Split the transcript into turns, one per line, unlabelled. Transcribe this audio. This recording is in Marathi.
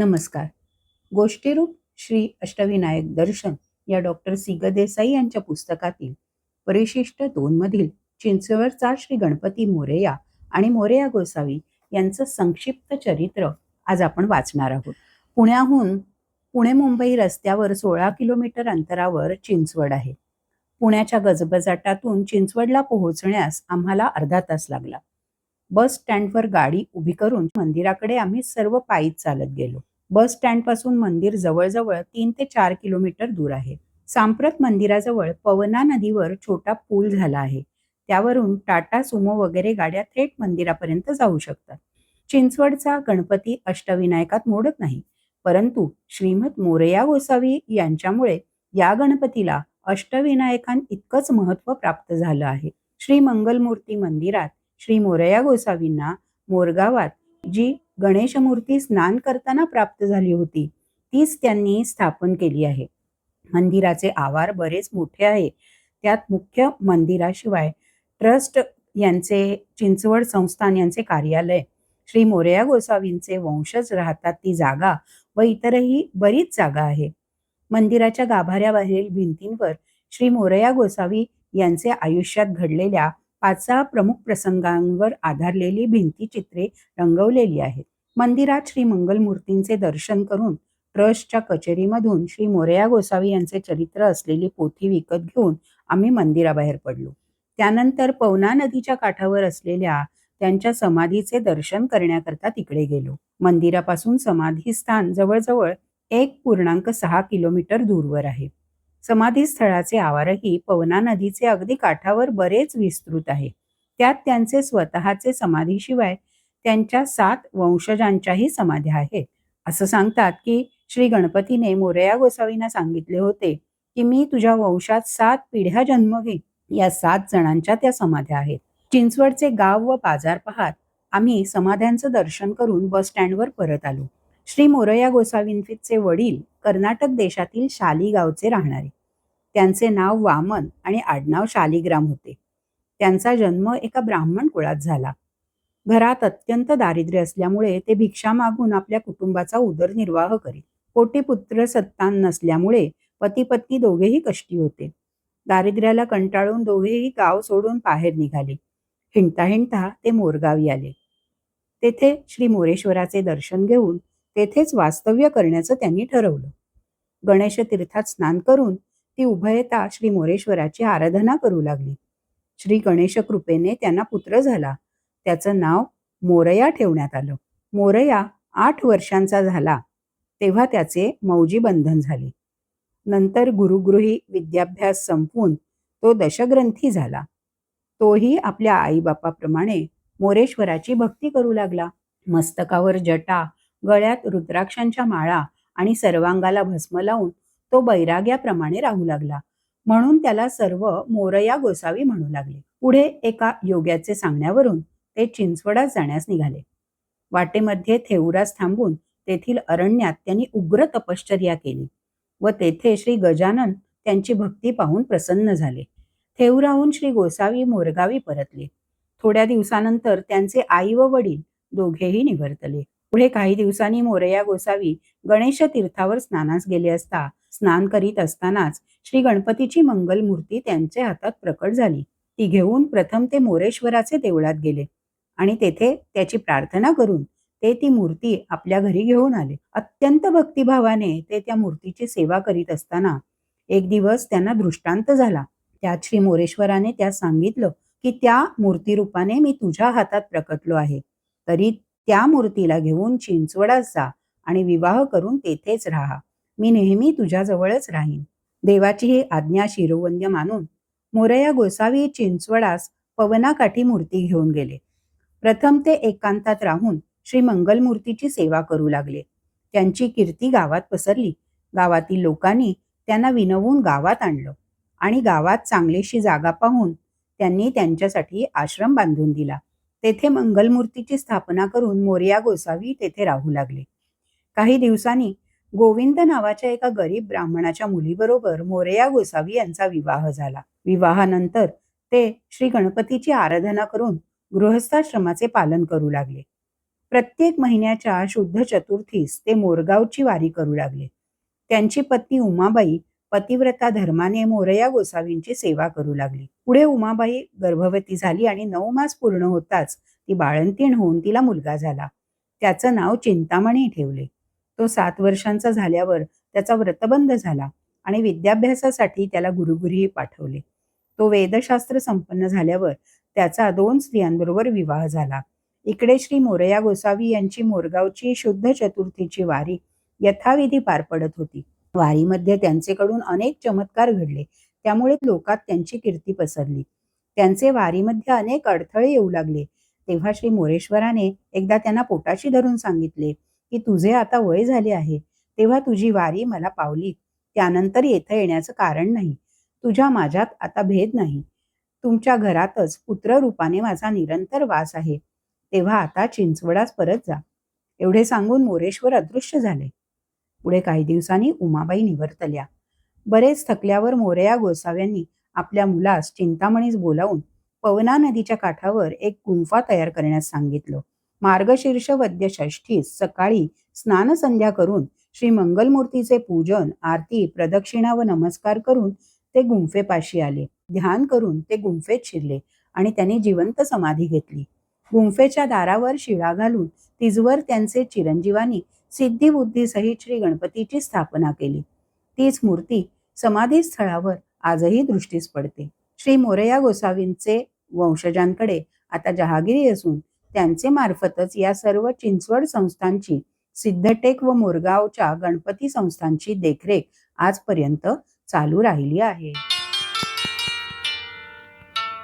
नमस्कार. गोष्टीरूप श्री अष्टविनायक दर्शन या डॉक्टर सिग देसाई यांच्या पुस्तकातील परिशिष्ट दोन मधील चिंचवडचा श्री गणपती मोरेया आणि मोरेया गोसावी यांचं संक्षिप्त चरित्र आज आपण वाचणार आहोत. पुण्याहून पुणे मुंबई रस्त्यावर सोळा किलोमीटर अंतरावर चिंचवड आहे. पुण्याच्या गजबजाटातून चिंचवडला पोहोचण्यास आम्हाला अर्धा तास लागला. बस स्टँडवर गाडी उभी करून मंदिराकडे आम्ही सर्व पायीच चालत गेलो. बस स्टँडपासून मंदिर जवळजवळ तीन ते चार किलोमीटर दूर आहे. सांप्रत मंदिराजवळ पवना नदीवर छोटा पूल झाला आहे. त्यावरून टाटा सुमो वगैरे गाड्या थेट मंदिरापर्यंत जाऊ शकतात. चिंचवडचा गणपती अष्टविनायकात मोडत नाही परंतु श्रीमद मोरया गोसावी यांच्यामुळे या गणपतीला अष्टविनायकां इतकंच महत्त्व प्राप्त झालं आहे. श्री मंगलमूर्ती मंदिरात श्री मोरया गोसावींना मोरगावात जी गणेशमूर्ती स्नान करताना प्राप्त झाली होती. तीच त्यांनी स्थापन केली आहे. मंदिराचे आवार बरेच मोठे आहे. त्यात मुख्य मंदिराशिवाय ट्रस्ट यांचे चिंचवड संस्थान यांचे कार्यालय श्री मोरया गोसावींचे वंशज राहतात ती जागा व इतरही बरीच जागा आहे. मंदिराच्या गाभाऱ्याबाहेरील भिंतींवर श्री मोरया गोसावी यांचे आयुष्यात घडलेल्या पाचा प्रमुख प्रसंगांवर आधारलेली भिंतीचित्रे रंगवलेली आहेत. मंदिरात श्री मंगलमूर्तींचे दर्शन करून ट्रस्टच्या कचेरीमधून श्री मोरया गोसावी यांचे चरित्र असलेली पोथी विकत घेऊन आम्ही मंदिराबाहेर पडलो. त्यानंतर पवना नदीच्या काठावर असलेल्या त्यांच्या समाधीचे दर्शन करण्याकरता तिकडे गेलो. मंदिरापासून समाधी स्थान जवळजवळ एक पूर्णांक सहा किलोमीटर दूरवर आहे. समाधी स्थळाचे आवारही पवना नदीचे अगदी काठावर बरेच विस्तृत आहे. त्यात त्यांचे स्वतःचे समाधीशिवाय त्यांच्या सात वंशजांच्याही समाध्या आहेत. असं सांगतात की श्री गणपतीने मोरया गोसावींना सांगितले होते की मी तुझ्या वंशात सात पिढ्या जन्म घे या सात जणांच्या त्या समाध्या आहेत. चिंचवडचे गाव व बाजार पाहात आम्ही समाध्यांचं दर्शन करून बस स्टँडवर परत आलो. श्री मोरया गोसावींचे वडील कर्नाटक देशातील शालीगावचे राहणारे. त्यांचे नाव वामन आणि आडनाव शालिग्राम होते. त्यांचा जन्म एका ब्राह्मण कुळात झाला. घरात अत्यंत दारिद्र्य असल्यामुळे ते भिक्षा मागून आपल्या कुटुंबाचा उदरनिर्वाह करीत. पोटी पुत्र सत्तान नसल्यामुळे पती पत्नी दोघेही कष्टी होते. दारिद्र्याला कंटाळून दोघेही गाव सोडून बाहेर निघाले. हिंडता हिंडता ते मोरगावी आले. तेथे श्री मोरेश्वराचे दर्शन घेऊन तेथेच वास्तव्य करण्याचं त्यांनी ठरवलं. गणेश तीर्थात स्नान करून ती उभयता श्री मोरेश्वराची आराधना करू लागली. श्री गणेश कृपेने त्यांना पुत्र झाला. त्याचं नाव मोरया ठेवण्यात आलं. मोरया आठ वर्षांचा झाला. तेव्हा त्याचे मौजी बंधन झाले. नंतर गुरुगृही विद्याभ्यास संपवून तो दशग्रंथी झाला. तोही आपल्या आईबापाप्रमाणे मोरेश्वराची भक्ती करू लागला. मस्तकावर जटा गळ्यात रुद्राक्षांच्या माळा आणि सर्वांगाला भस्म लावून तो बैराग्याप्रमाणे राहू लागला. म्हणून त्याला सर्व मोरया गोसावी म्हणू लागले. पुढे एका योग्याचे सांगण्यावरून ते चिंचवडात जाण्यास निघाले. वाटेमध्ये थेउरास थांबून तेथील अरण्यात त्यांनी उग्र तपश्चर्या केली व तेथे श्री गजानन त्यांची भक्ती पाहून प्रसन्न झाले. थेउराहून श्री गोसावी मोरगावी परतले. थोड्या दिवसानंतर त्यांचे आई व वडील दोघेही निवर्तले. पुढे काही दिवसांनी मोरया गोसावी गणेश तीर्थावर स्नानास गेले असता स्नान करीत असतानाच श्री गणपतीची मंगल मूर्ती त्यांच्या हातात प्रकट झाली. ती घेऊन प्रथम ते मोरेश्वराचे देवळात गेले आणि तेथे त्याची प्रार्थना करून ते ती मूर्ती आपल्या घरी घेऊन आले. अत्यंत भक्तिभावाने ते त्या मूर्तीची सेवा करीत असताना एक दिवस त्यांना दृष्टांत झाला. त्यात श्री मोरेश्वराने त्या सांगितलं की त्या मूर्ती रूपाने मी तुझ्या हातात प्रकटलो आहे. तरी त्या मूर्तीला घेऊन चिंचवडात जा आणि विवाह करून तेथेच राहा. मी नेहमी तुझ्याजवळच राहीन. देवाची ही आज्ञा शिरोवंद्य मानून मोरया गोसावी चिंचवडास पवनाकाठी मूर्ती घेऊन गेले. प्रथम ते एकांतात राहून श्री मंगलमूर्तीची सेवा करू लागले. त्यांची कीर्ती गावात पसरली. गावातील लोकांनी त्यांना विनवून गावात आणलं आणि गावात चांगलीशी जागा पाहून त्यांनी त्यांच्यासाठी आश्रम बांधून दिला. तेथे मंगलमूर्तीची स्थापना करून मोरया गोसावी तेथे राहू लागले. काही दिवसांनी गोविंद नावाच्या एका गरीब ब्राह्मणाच्या मुलीबरोबर मोरया गोसावी यांचा विवाह झाला. विवाहानंतर ते श्री गणपतीची आराधना करून गृहस्थाश्रमाचे पालन करू लागले. प्रत्येक महिन्याच्या शुद्ध चतुर्थीस ते मोरगावची वारी करू लागले. त्यांची पत्नी उमाबाई पतिव्रता धर्माने मोरया गोसावींची सेवा करू लागली. पुढे उमाबाई गर्भवती झाली आणि नऊ मास पूर्ण होताच ती बाळंतीण होऊन तिला मुलगा झाला. त्याचं नाव चिंतामणी ठेवले. तो सात वर्षांचा झाल्यावर त्याचा व्रतबंध झाला आणि विद्याभ्यासासाठी त्याला गुरुगुरी पाठवले. तो वेदशास्त्र संपन्न झाल्यावर त्याचा दोन स्त्रियांबरोबर विवाह झाला. इकडे श्री मोरया गोसावी यांची मोरगावची शुद्ध चतुर्थीची वारी यथाविधी पार पडत होती. वारीमध्ये त्यांचेकडून अनेक चमत्कार घडले. त्यामुळे लोकात त्यांची कीर्ती पसरली. त्यांचे वारीमध्ये अनेक अडथळे येऊ लागले. तेव्हा श्री मोरेश्वराने एकदा त्यांना पोटाशी धरून सांगितले की तुझे आता वय झाले आहे. तेव्हा तुझी वारी मला पावली. त्यानंतर येथे येण्याचं कारण नाही. तुझ्या माझ्यात आता भेद नाही. तुमच्या घरातच पुत्र रूपाने माझा निरंतर वास आहे. तेव्हा आता चिंचवडास परत जा. एवढे सांगून मोरेश्वर अदृश्य झाले. पुढे काही दिवसांनी उमाबाई निवर्तल्या. बरेच थकल्यावर मोरया गोसाव्यांनी आपल्या मुलास चिंतामणीस बोलावून पवना नदीच्या काठावर एक गुंफा तयार करण्यास सांगितलं. मार्गशीर्ष वद्य षष्ठीस सकाळी स्नान संध्या करून श्री मंगलमूर्तीचे पूजन आरती प्रदक्षिणा व नमस्कार करून ते गुंफेपाशी आले. ध्यान करून ते गुंफेत शिरले आणि त्यांनी जिवंत समाधी घेतली. गुंफेच्या दारावर शिळा घालून तिजवर त्यांचे चिरंजीवानी सिद्धी सहित श्री गणपतीची स्थापना केली. तीच मूर्ती समाधी स्थळावर आजही दृष्टीस पडते. श्री मोरया गोसावींचे वंशजांकडे आता जहागिरी असून त्यांचे मार्फतच या सर्व चिंचवड संस्थांची सिद्धटेक व मोरगावच्या गणपती संस्थांची देखरेख आजपर्यंत चालू राहिली आहे.